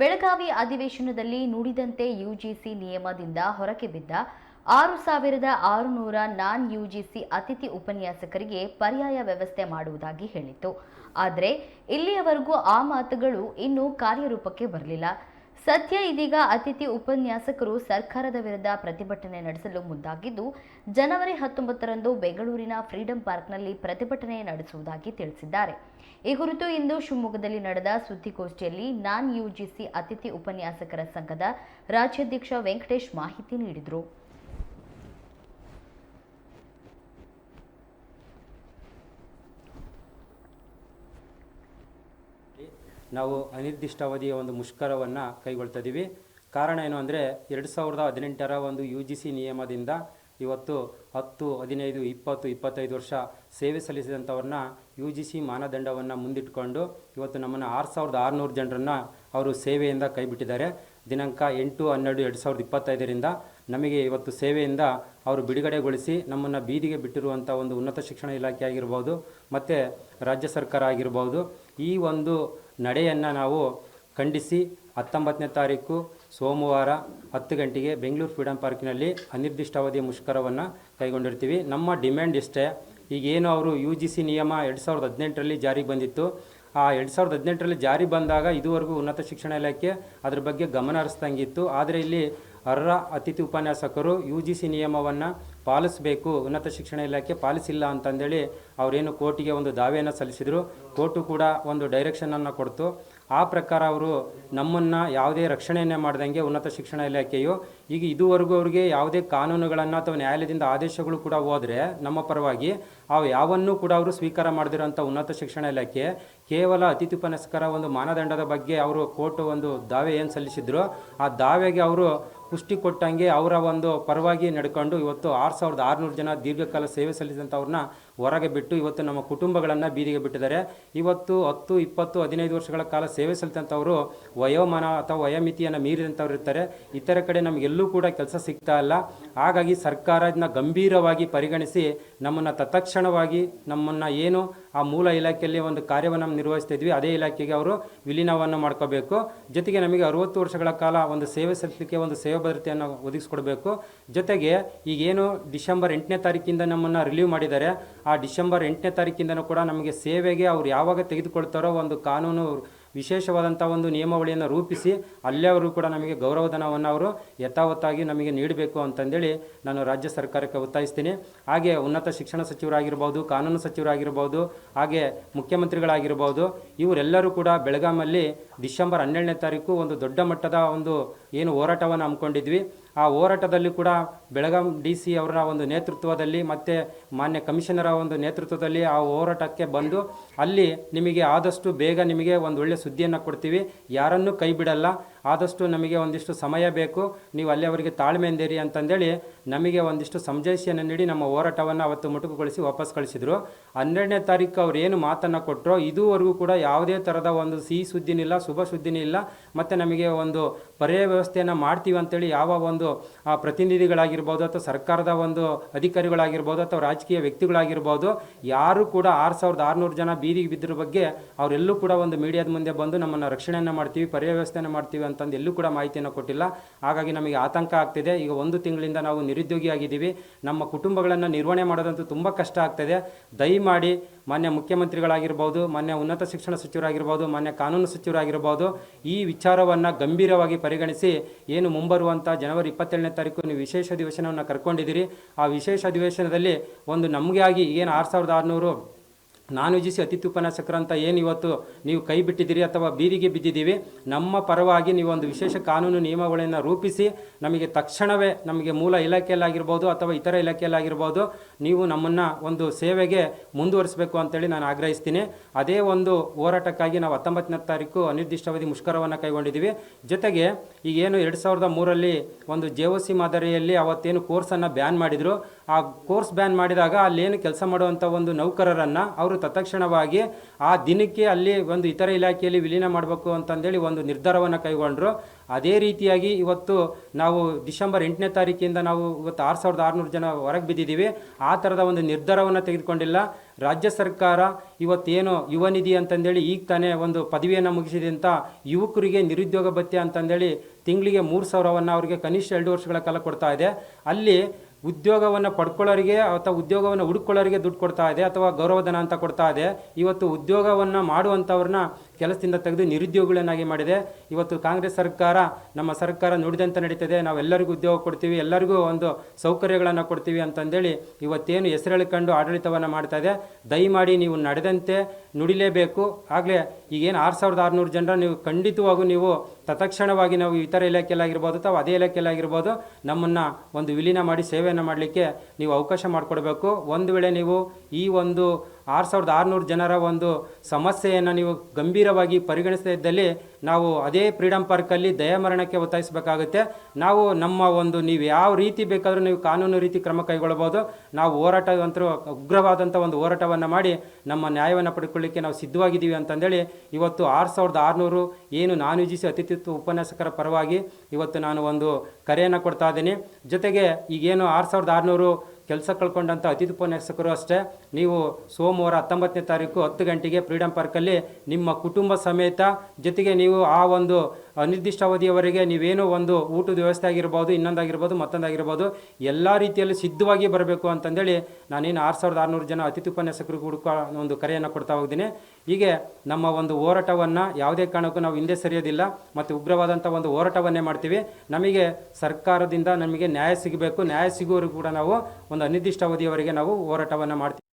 ಬೆಳಗಾವಿ ಅಧಿವೇಶನದಲ್ಲಿ ನುಡಿದಂತೆ ಯುಜಿಸಿ ನಿಯಮದಿಂದ ಹೊರಗೆ ಬಿದ್ದ ಆರು ಸಾವಿರದ ಆರುನೂರ ನಾನ್ ಯುಜಿಸಿ ಅತಿಥಿ ಉಪನ್ಯಾಸಕರಿಗೆ ಪರ್ಯಾಯ ವ್ಯವಸ್ಥೆ ಮಾಡುವುದಾಗಿ ಹೇಳಿತ್ತು. ಆದರೆ ಇಲ್ಲಿಯವರೆಗೂ ಆ ಮಾತುಗಳು ಇನ್ನೂ ಕಾರ್ಯರೂಪಕ್ಕೆ ಬರಲಿಲ್ಲ. ಸದ್ಯ ಇದೀಗ ಅತಿಥಿ ಉಪನ್ಯಾಸಕರು ಸರ್ಕಾರದ ವಿರುದ್ಧ ಪ್ರತಿಭಟನೆ ನಡೆಸಲು ಮುಂದಾಗಿದ್ದು, ಜನವರಿ ಹತ್ತೊಂಬತ್ತರಂದು ಬೆಂಗಳೂರಿನ ಫ್ರೀಡಂ ಪಾರ್ಕ್ನಲ್ಲಿ ಪ್ರತಿಭಟನೆ ನಡೆಸುವುದಾಗಿ ತಿಳಿಸಿದ್ದಾರೆ. ಈ ಕುರಿತು ಇಂದು ಶಿವಮೊಗ್ಗದಲ್ಲಿ ನಡೆದ ಸುದ್ದಿಗೋಷ್ಠಿಯಲ್ಲಿ ನಾನ್ ಯುಜಿಸಿ ಅತಿಥಿ ಉಪನ್ಯಾಸಕರ ಸಂಘದ ರಾಜ್ಯಾಧ್ಯಕ್ಷ ವೆಂಕಟೇಶ್ ಮಾಹಿತಿ ನೀಡಿದರು. ನಾವು ಅನಿರ್ದಿಷ್ಟಾವಧಿಯ ಒಂದು ಮುಷ್ಕರವನ್ನು ಕೈಗೊಳ್ತಾ ಇದ್ದೀವಿ ಕಾರಣ ಏನು ಅಂದರೆ, ಎರಡು ಸಾವಿರದ ಹದಿನೆಂಟರ ಒಂದು ಯು ಜಿ ಸಿ ನಿಯಮದಿಂದ ಇವತ್ತು ಹತ್ತು, ಹದಿನೈದು, ಇಪ್ಪತ್ತು, ಇಪ್ಪತ್ತೈದು ವರ್ಷ ಸೇವೆ ಸಲ್ಲಿಸಿದಂಥವ್ರನ್ನ ಯು ಜಿ ಸಿ ಮಾನದಂಡವನ್ನು ಮುಂದಿಟ್ಕೊಂಡು ಇವತ್ತು ನಮ್ಮನ್ನು ಆರು ಸಾವಿರದ ಆರುನೂರು ಜನರನ್ನು ಅವರು ಸೇವೆಯಿಂದ ಕೈಬಿಟ್ಟಿದ್ದಾರೆ. ದಿನಾಂಕ ಎಂಟು, ಹನ್ನೆರಡು, ಎರಡು ಸಾವಿರದ ಇಪ್ಪತ್ತೈದರಿಂದ ನಮಗೆ ಇವತ್ತು ಸೇವೆಯಿಂದ ಅವರು ಬಿಡುಗಡೆಗೊಳಿಸಿ ನಮ್ಮನ್ನು ಬೀದಿಗೆ ಬಿಟ್ಟಿರುವಂಥ ಒಂದು ಉನ್ನತ ಶಿಕ್ಷಣ ಇಲಾಖೆ ಆಗಿರ್ಬೋದು, ಮತ್ತು ರಾಜ್ಯ ಸರ್ಕಾರ ಆಗಿರ್ಬೋದು, ಈ ಒಂದು ನಡೆಯನ್ನು ನಾವು ಖಂಡಿಸಿ ಹತ್ತೊಂಬತ್ತನೇ ತಾರೀಕು ಸೋಮವಾರ ಹತ್ತು ಗಂಟೆಗೆ ಬೆಂಗಳೂರು ಫ್ರೀಡಮ್ ಪಾರ್ಕಿನಲ್ಲಿ ಅನಿರ್ದಿಷ್ಟಾವಧಿಯ ಮುಷ್ಕರವನ್ನು ಕೈಗೊಂಡಿರ್ತೀವಿ. ನಮ್ಮ ಡಿಮ್ಯಾಂಡ್ ಇಷ್ಟೇ ಈಗೇನು ಅವರು ಯು ಜಿ ಸಿ ನಿಯಮ ಎರಡು ಸಾವಿರದ ಹದಿನೆಂಟರಲ್ಲಿ ಜಾರಿಗೆ ಬಂದಿತ್ತು. ಆ ಎರಡು ಸಾವಿರದ ಹದಿನೆಂಟರಲ್ಲಿ ಜಾರಿ ಬಂದಾಗ ಇದುವರೆಗೂ ಉನ್ನತ ಶಿಕ್ಷಣ ಇಲಾಖೆ ಅದರ ಬಗ್ಗೆ ಗಮನ ಹರಿಸ್ದಂಗಿತ್ತು ಆದರೆ ಇಲ್ಲಿ ಅರ್ಹ ಅತಿಥಿ ಉಪನ್ಯಾಸಕರು ಯು ಜಿ ಸಿ ನಿಯಮವನ್ನು ಪಾಲಿಸಬೇಕು, ಉನ್ನತ ಶಿಕ್ಷಣ ಇಲಾಖೆ ಪಾಲಿಸಿಲ್ಲ ಅಂತಂದೇಳಿ ಅವರೇನು ಕೋರ್ಟಿಗೆ ಒಂದು ದಾವೆಯನ್ನು ಸಲ್ಲಿಸಿದರು. ಕೋರ್ಟು ಕೂಡ ಒಂದು ಡೈರೆಕ್ಷನನ್ನು ಕೊಡ್ತು. ಆ ಪ್ರಕಾರ ಅವರು ನಮ್ಮನ್ನು ಯಾವುದೇ ರಕ್ಷಣೆಯನ್ನೇ ಮಾಡ್ದಂಗೆ ಉನ್ನತ ಶಿಕ್ಷಣ ಇಲಾಖೆಯು. ಈಗ ಇದುವರೆಗೂ ಅವರಿಗೆ ಯಾವುದೇ ಕಾನೂನುಗಳನ್ನು ಅಥವಾ ನ್ಯಾಯಾಲಯದಿಂದ ಆದೇಶಗಳು ಕೂಡ ಹೋದರೆ ನಮ್ಮ ಪರವಾಗಿ ಅವು ಯಾವನ್ನೂ ಕೂಡ ಅವರು ಸ್ವೀಕಾರ ಮಾಡದಿರೋಂಥ ಉನ್ನತ ಶಿಕ್ಷಣ ಇಲಾಖೆ ಕೇವಲ ಅತಿಥಿ ಒಂದು ಮಾನದಂಡದ ಬಗ್ಗೆ ಅವರು ಕೋರ್ಟು ಒಂದು ದಾವೆ ಏನು ಸಲ್ಲಿಸಿದ್ರು. ಆ ದಾವೆಗೆ ಅವರು ಪುಷ್ಟಿ ಕೊಟ್ಟಂಗೆ ಅವರ ಒಂದು ಪರವಾಗಿ ನಡ್ಕೊಂಡು ಇವತ್ತು ಆರು ಸಾವಿರದ ಆರುನೂರು ಜನ ದೀರ್ಘಕಾಲ ಸೇವೆ ಸಲ್ಲಿಸಿದಂಥವ್ರನ್ನ ಹೊರಗೆ ಬಿಟ್ಟು ಇವತ್ತು ನಮ್ಮ ಕುಟುಂಬಗಳನ್ನು ಬೀದಿಗೆ ಬಿಟ್ಟಿದ್ದಾರೆ. ಇವತ್ತು ಹತ್ತು, ಇಪ್ಪತ್ತು, ಹದಿನೈದು ವರ್ಷಗಳ ಕಾಲ ಸೇವೆ ಸಲ್ತಂಥವರು ವಯೋಮಾನ ಅಥವಾ ವಯೋಮಿತಿಯನ್ನು ಮೀರಿದಂಥವ್ರು ಇರ್ತಾರೆ. ಇತರ ಕಡೆ ನಮಗೆಲ್ಲೂ ಕೂಡ ಕೆಲಸ ಸಿಗ್ತಾ ಇಲ್ಲ. ಹಾಗಾಗಿ ಸರ್ಕಾರ ಇದನ್ನ ಗಂಭೀರವಾಗಿ ಪರಿಗಣಿಸಿ ನಮ್ಮನ್ನು ತತ್ಕ್ಷಣವಾಗಿ ನಮ್ಮನ್ನು ಏನು ಆ ಮೂಲ ಇಲಾಖೆಯಲ್ಲಿ ಒಂದು ಕಾರ್ಯವನ್ನು ನಿರ್ವಹಿಸ್ತಿದ್ವಿ ಅದೇ ಇಲಾಖೆಗೆ ಅವರು ವಿಲೀನವನ್ನು ಮಾಡ್ಕೋಬೇಕು. ಜೊತೆಗೆ ನಮಗೆ ಅರುವತ್ತು ವರ್ಷಗಳ ಕಾಲ ಒಂದು ಸೇವೆ ಸಲ್ಲಿಸಲಿಕ್ಕೆ ಒಂದು ಸೇವೆ ಭದ್ರತೆಯನ್ನು ಒದಗಿಸ್ಕೊಡ್ಬೇಕು. ಜೊತೆಗೆ ಈಗೇನು ಡಿಸೆಂಬರ್ ಎಂಟನೇ ತಾರೀಕಿಂದ ನಮ್ಮನ್ನು ರಿಲೀವ್ ಮಾಡಿದ್ದಾರೆ. ಆ ಡಿಸೆಂಬರ್ ಎಂಟನೇ ತಾರೀಕಿಂದನೂ ಕೂಡ ನಮಗೆ ಸೇವೆಗೆ ಅವ್ರು ಯಾವಾಗ ತೆಗೆದುಕೊಳ್ತಾರೋ ಒಂದು ಕಾನೂನು ವಿಶೇಷವಾದಂಥ ಒಂದು ನಿಯಮಾವಳಿಯನ್ನು ರೂಪಿಸಿ ಅಲ್ಲಿಯವರು ಕೂಡ ನಮಗೆ ಗೌರವಧನವನ್ನು ಅವರು ಯಥಾವತ್ತಾಗಿ ನಮಗೆ ನೀಡಬೇಕು ಅಂತಂದೇಳಿ ನಾನು ರಾಜ್ಯ ಸರ್ಕಾರಕ್ಕೆ ಒತ್ತಾಯಿಸ್ತೀನಿ. ಹಾಗೆ ಉನ್ನತ ಶಿಕ್ಷಣ ಸಚಿವರಾಗಿರ್ಬೋದು, ಕಾನೂನು ಸಚಿವರಾಗಿರ್ಬೋದು, ಹಾಗೆ ಮುಖ್ಯಮಂತ್ರಿಗಳಾಗಿರ್ಬೋದು, ಇವರೆಲ್ಲರೂ ಕೂಡ ಬೆಳಗಾಮಲ್ಲಿ ಡಿಸೆಂಬರ್ ಹನ್ನೆರಡನೇ ತಾರೀಕು ಒಂದು ದೊಡ್ಡ ಮಟ್ಟದ ಒಂದು ಏನು ಹೋರಾಟವನ್ನು ಹಮ್ಮಿಕೊಂಡಿದ್ವಿ. ಆ ಹೋರಾಟದಲ್ಲಿ ಕೂಡ ಬೆಳಗಾಂ ಡಿ ಸಿ ಅವರ ಒಂದು ನೇತೃತ್ವದಲ್ಲಿ ಮತ್ತು ಮಾನ್ಯ ಕಮಿಷನರ ಒಂದು ನೇತೃತ್ವದಲ್ಲಿ ಆ ಹೋರಾಟಕ್ಕೆ ಬಂದು ಅಲ್ಲಿ ನಿಮಗೆ ಆದಷ್ಟು ಬೇಗ ನಿಮಗೆ ಒಂದು ಒಳ್ಳೆಯ ಸುದ್ದಿಯನ್ನು ಕೊಡ್ತೀವಿ. ಯಾರನ್ನೂ ಕೈ ಬಿಡಲ್ಲ. ಆದಷ್ಟು ನಮಗೆ ಒಂದಿಷ್ಟು ಸಮಯ ಬೇಕು. ನೀವು ಅಲ್ಲಿಯವರಿಗೆ ತಾಳ್ಮೆಯಿಂದಿರಿ ಅಂತಂದೇಳಿ ನಮಗೆ ಒಂದಿಷ್ಟು ಸಮಜಾಯಿಷಿಯನ್ನು ನೀಡಿ ನಮ್ಮ ಹೋರಾಟವನ್ನು ಅವತ್ತು ಮುಟುಕುಗೊಳಿಸಿ ವಾಪಸ್ ಕಳಿಸಿದರು. ಹನ್ನೆರಡನೇ ತಾರೀಕು ಅವ್ರು ಏನು ಮಾತನ್ನು ಕೊಟ್ಟರು ಇದುವರೆಗೂ ಕೂಡ ಯಾವುದೇ ಥರದ ಒಂದು ಸಿಹಿ ಸುದ್ದಿನಿಲ್ಲ ಶುಭ ಸುದ್ದಿನೂ ಇಲ್ಲ. ಮತ್ತು ನಮಗೆ ಒಂದು ಪರ್ಯಾಯ ವ್ಯವಸ್ಥೆಯನ್ನು ಮಾಡ್ತೀವಿ ಅಂತೇಳಿ ಯಾವ ಒಂದು ಪ್ರತಿನಿಧಿಗಳಾಗಿರ್ಬೋದು ಅಥವಾ ಸರ್ಕಾರದ ಒಂದು ಅಧಿಕಾರಿಗಳಾಗಿರ್ಬೋದು ಅಥವಾ ರಾಜಕೀಯ ವ್ಯಕ್ತಿಗಳಾಗಿರ್ಬೋದು, ಯಾರು ಕೂಡ ಆರು ಸಾವಿರದ ಆರುನೂರು ಜನ ಬೀದಿಗೆ ಬಿದ್ದಿರೋ ಬಗ್ಗೆ ಅವರೆಲ್ಲೂ ಕೂಡ ಒಂದು ಮೀಡಿಯಾದ ಮುಂದೆ ಬಂದು ನಮ್ಮನ್ನು ರಕ್ಷಣೆಯನ್ನು ಮಾಡ್ತೀವಿ, ಪರ್ಯಾಯ ವ್ಯವಸ್ಥೆಯನ್ನು ಮಾಡ್ತೀವಿ ಅಂತಂದು ಎಲ್ಲೂ ಕೂಡ ಮಾಹಿತಿಯನ್ನು ಕೊಟ್ಟಿಲ್ಲ. ಹಾಗಾಗಿ ನಮಗೆ ಆತಂಕ ಆಗ್ತಿದೆ. ಈಗ ಒಂದು ತಿಂಗಳಿಂದ ನಾವು ನಿರುದ್ಯೋಗಿಯಾಗಿದ್ದೀವಿ. ನಮ್ಮ ಕುಟುಂಬಗಳನ್ನು ನಿರ್ವಹಣೆ ಮಾಡೋದಂತೂ ತುಂಬ ಕಷ್ಟ ಆಗ್ತದೆ. ದಯಮಾಡಿ ಮಾನ್ಯ ಮುಖ್ಯಮಂತ್ರಿಗಳಾಗಿರ್ಬೋದು, ಮಾನ್ಯ ಉನ್ನತ ಶಿಕ್ಷಣ ಸಚಿವರಾಗಿರ್ಬೋದು, ಮಾನ್ಯ ಕಾನೂನು ಸಚಿವರಾಗಿರ್ಬೋದು, ಈ ವಿಚಾರವನ್ನು ಗಂಭೀರವಾಗಿ ಪರಿಗಣಿಸಿ ಏನು ಮುಂಬರುವಂಥ ಜನವರಿ ಇಪ್ಪತ್ತೇಳನೇ ತಾರೀಕು ನೀವು ವಿಶೇಷ ಅಧಿವೇಶನವನ್ನು ಕರ್ಕೊಂಡಿದ್ದೀರಿ. ಆ ವಿಶೇಷ ಅಧಿವೇಶನದಲ್ಲಿ ಒಂದು ನಮಗೆ ಆಗಿ ಏನು ಆರು ಸಾವಿರದ ಆರುನೂರು ನಾನು ಸಿ ಅತಿಥಿ ಉಪನ್ಯಾಸಕರಂತ ಏನು ಇವತ್ತು ನೀವು ಕೈ ಬಿಟ್ಟಿದ್ದೀರಿ ಅಥವಾ ಬೀದಿಗೆ ಬಿದ್ದಿದ್ದೀವಿ, ನಮ್ಮ ಪರವಾಗಿ ನೀವು ಒಂದು ವಿಶೇಷ ಕಾನೂನು ನಿಯಮಗಳನ್ನು ರೂಪಿಸಿ, ನಮಗೆ ತಕ್ಷಣವೇ ನಮಗೆ ಮೂಲ ಇಲಾಖೆಯಲ್ಲಾಗಿರ್ಬೋದು ಅಥವಾ ಇತರ ಇಲಾಖೆಯಲ್ಲಾಗಿರ್ಬೋದು, ನೀವು ನಮ್ಮನ್ನು ಒಂದು ಸೇವೆಗೆ ಮುಂದುವರಿಸಬೇಕು ಅಂತೇಳಿ ನಾನು ಆಗ್ರಹಿಸ್ತೀನಿ. ಅದೇ ಒಂದು ಹೋರಾಟಕ್ಕಾಗಿ ನಾವು ಹತ್ತೊಂಬತ್ತನೇ ತಾರೀಕು ಅನಿರ್ದಿಷ್ಟಾವಧಿ ಮುಷ್ಕರವನ್ನು ಕೈಗೊಂಡಿದ್ದೀವಿ. ಜೊತೆಗೆ ಈಗೇನು ಎರಡು ಸಾವಿರದ ಮೂರಲ್ಲಿ ಒಂದು ಜೆ ಒ ಸಿ ಮಾದರಿಯಲ್ಲಿ ಅವತ್ತೇನು ಕೋರ್ಸನ್ನು ಬ್ಯಾನ್ ಮಾಡಿದರು. ಆ ಕೋರ್ಸ್ ಬ್ಯಾನ್ ಮಾಡಿದಾಗ ಅಲ್ಲೇನು ಕೆಲಸ ಮಾಡುವಂಥ ಒಂದು ನೌಕರರನ್ನು ಅವರು ತತ್ಕ್ಷಣವಾಗಿ ಆ ದಿನಕ್ಕೆ ಅಲ್ಲಿ ಒಂದು ಇತರ ಇಲಾಖೆಯಲ್ಲಿ ವಿಲೀನ ಮಾಡಬೇಕು ಅಂತಂದೇಳಿ ಒಂದು ನಿರ್ಧಾರವನ್ನು ಕೈಗೊಂಡರು. ಅದೇ ರೀತಿಯಾಗಿ ಇವತ್ತು ನಾವು ಡಿಸೆಂಬರ್ ಎಂಟನೇ ತಾರೀಕಿಂದ ನಾವು ಇವತ್ತು ಆರು ಸಾವಿರದ ಆರುನೂರು ಜನ ಹೊರಗೆ ಬಿದ್ದಿದ್ದೀವಿ. ಆ ಥರದ ಒಂದು ನಿರ್ಧಾರವನ್ನು ತೆಗೆದುಕೊಂಡಿಲ್ಲ. ರಾಜ್ಯ ಸರ್ಕಾರ ಇವತ್ತೇನು ಯುವ ನಿಧಿ ಅಂತಂದೇಳಿ ಈಗ ತಾನೇ ಒಂದು ಪದವಿಯನ್ನು ಮುಗಿಸಿದಂಥ ಯುವಕರಿಗೆ ನಿರುದ್ಯೋಗ ಭತ್ಯೆ ಅಂತಂದೇಳಿ ತಿಂಗಳಿಗೆ ಮೂರು ಸಾವಿರವನ್ನು ಅವರಿಗೆ ಕನಿಷ್ಠ ಎರಡು ವರ್ಷಗಳ ಕಾಲ ಕೊಡ್ತಾ ಇದೆ. ಅಲ್ಲಿ ಉದ್ಯೋಗವನ್ನು ಪಡ್ಕೊಳ್ಳೋರಿಗೆ ಅಥವಾ ಉದ್ಯೋಗವನ್ನು ಹುಡುಕೊಳ್ಳೋರಿಗೆ ದುಡ್ಡು ಕೊಡ್ತಾ ಇದೆ ಅಥವಾ ಗೌರವಧನ ಅಂತ ಕೊಡ್ತಾ ಇದೆ. ಇವತ್ತು ಉದ್ಯೋಗವನ್ನು ಮಾಡುವಂಥವ್ರನ್ನ ಕೆಲಸದಿಂದ ತೆಗೆದು ನಿರುದ್ಯೋಗಿಗಳನ್ನಾಗಿ ಮಾಡಿದೆ. ಇವತ್ತು ಕಾಂಗ್ರೆಸ್ ಸರ್ಕಾರ, ನಮ್ಮ ಸರ್ಕಾರ ನುಡಿದಂತೆ ನಡೀತದೆ. ನಾವೆಲ್ಲರಿಗೂ ಉದ್ಯೋಗ ಕೊಡ್ತೀವಿ, ಎಲ್ಲರಿಗೂ ಒಂದು ಸೌಕರ್ಯಗಳನ್ನು ಕೊಡ್ತೀವಿ ಅಂತಂದೇಳಿ ಇವತ್ತೇನು ಹೆಸರೆಳ್ಕೊಂಡು ಆಡಳಿತವನ್ನು ಮಾಡ್ತಾ ಇದೆ. ದಯಮಾಡಿ ನೀವು ನಡೆದಂತೆ ನುಡಿಲೇಬೇಕು. ಆಗಲೇ ಈಗೇನು ಆರು ಸಾವಿರದ ಆರುನೂರು ಜನರ ನೀವು ಖಂಡಿತವಾಗೂ ನೀವು ತತ್ಕ್ಷಣವಾಗಿ ನಾವು ಇತರ ಇಲಾಖೆಯಲ್ಲಾಗಿರ್ಬೋದು ಅಥವಾ ಅದೇ ಇಲಾಖೆಯಲ್ಲಾಗಿರ್ಬೋದು ನಮ್ಮನ್ನು ಒಂದು ವಿಲೀನ ಮಾಡಿ ಸೇವೆಯನ್ನು ಮಾಡಲಿಕ್ಕೆ ನೀವು ಅವಕಾಶ ಮಾಡಿಕೊಡ್ಬೇಕು. ಒಂದು ವೇಳೆ ನೀವು ಈ ಒಂದು ಆರು ಸಾವಿರದ ಆರುನೂರು ಜನರ ಒಂದು ಸಮಸ್ಯೆಯನ್ನು ನೀವು ಗಂಭೀರವಾಗಿ ಪರಿಗಣಿಸದೇ ಇದ್ದಲ್ಲಿ ನಾವು ಅದೇ ಫ್ರೀಡಮ್ ಪಾರ್ಕಲ್ಲಿ ದಯಾಮರಣಕ್ಕೆ ಒತ್ತಾಯಿಸಬೇಕಾಗುತ್ತೆ. ನಾವು ನಮ್ಮ ಒಂದು ನೀವು ಯಾವ ರೀತಿ ಬೇಕಾದರೂ ನೀವು ಕಾನೂನು ರೀತಿ ಕ್ರಮ ಕೈಗೊಳ್ಳಬಹುದು. ನಾವು ಹೋರಾಟ ಅಂತರೂ ಉಗ್ರವಾದಂಥ ಒಂದು ಹೋರಾಟವನ್ನು ಮಾಡಿ ನಮ್ಮ ನ್ಯಾಯವನ್ನು ಪಡ್ಕೊಳ್ಳಿಕ್ಕೆ ನಾವು ಸಿದ್ಧವಾಗಿದ್ದೀವಿ ಅಂತಂದೇಳಿ ಇವತ್ತು ಆರು ಸಾವಿರದ ಆರುನೂರು ಏನು ನಾನ್ ಸಿ ಅತಿಥಿತ್ವ ಉಪನ್ಯಾಸಕರ ಪರವಾಗಿ ಇವತ್ತು ನಾನು ಒಂದು ಕರೆಯನ್ನು ಕೊಡ್ತಾ ಇದ್ದೀನಿ. ಜೊತೆಗೆ ಈಗೇನು ಆರು ಸಾವಿರದ ಆರುನೂರು ಕೆಲಸ ಕಳ್ಕೊಂಡಂಥ ಅತಿಥಿ ಉಪನ್ಯಾಸಕರು ಅಷ್ಟೇ. ನೀವು ಸೋಮವಾರ ಹತ್ತೊಂಬತ್ತನೇ ತಾರೀಕು ಹತ್ತು ಗಂಟೆಗೆ ಫ್ರೀಡಮ್ ಪಾರ್ಕಲ್ಲಿ ನಿಮ್ಮ ಕುಟುಂಬ ಸಮೇತ ಜೊತೆಗೆ ನೀವು ಆ ಒಂದು ಅನಿರ್ದಿಷ್ಟಾವಧಿಯವರೆಗೆ ನೀವೇನೋ ಒಂದು ಊಟದ ವ್ಯವಸ್ಥೆ ಆಗಿರ್ಬೋದು, ಇನ್ನೊಂದಾಗಿರ್ಬೋದು, ಮತ್ತೊಂದಾಗಿರ್ಬೋದು, ಎಲ್ಲ ರೀತಿಯಲ್ಲಿ ಸಿದ್ಧವಾಗಿ ಬರಬೇಕು ಅಂತಂದೇಳಿ ನಾನೇನು ಆರು ಸಾವಿರದ ಆರುನೂರು ಜನ ಅತಿಥಿ ಉಪನ್ಯಾಸಕರು ಒಂದು ಕರೆಯನ್ನು ಕೊಡ್ತಾ ಹೋಗ್ತೀನಿ. ಹೀಗೆ ನಮ್ಮ ಒಂದು ಹೋರಾಟವನ್ನು ಯಾವುದೇ ಕಾರಣಕ್ಕೂ ನಾವು ಹಿಂದೆ ಸರಿಯೋದಿಲ್ಲ, ಮತ್ತು ಉಗ್ರವಾದಂಥ ಒಂದು ಹೋರಾಟವನ್ನೇ ಮಾಡ್ತೀವಿ. ನಮಗೆ ಸರ್ಕಾರದಿಂದ ನಮಗೆ ನ್ಯಾಯ ಸಿಗಬೇಕು. ನ್ಯಾಯ ಸಿಗುವವರೆಗೂ ಕೂಡ ನಾವು ಒಂದು ಅನಿರ್ದಿಷ್ಟಾವಧಿಯವರೆಗೆ ನಾವು ಹೋರಾಟವನ್ನು ಮಾಡ್ತೀವಿ.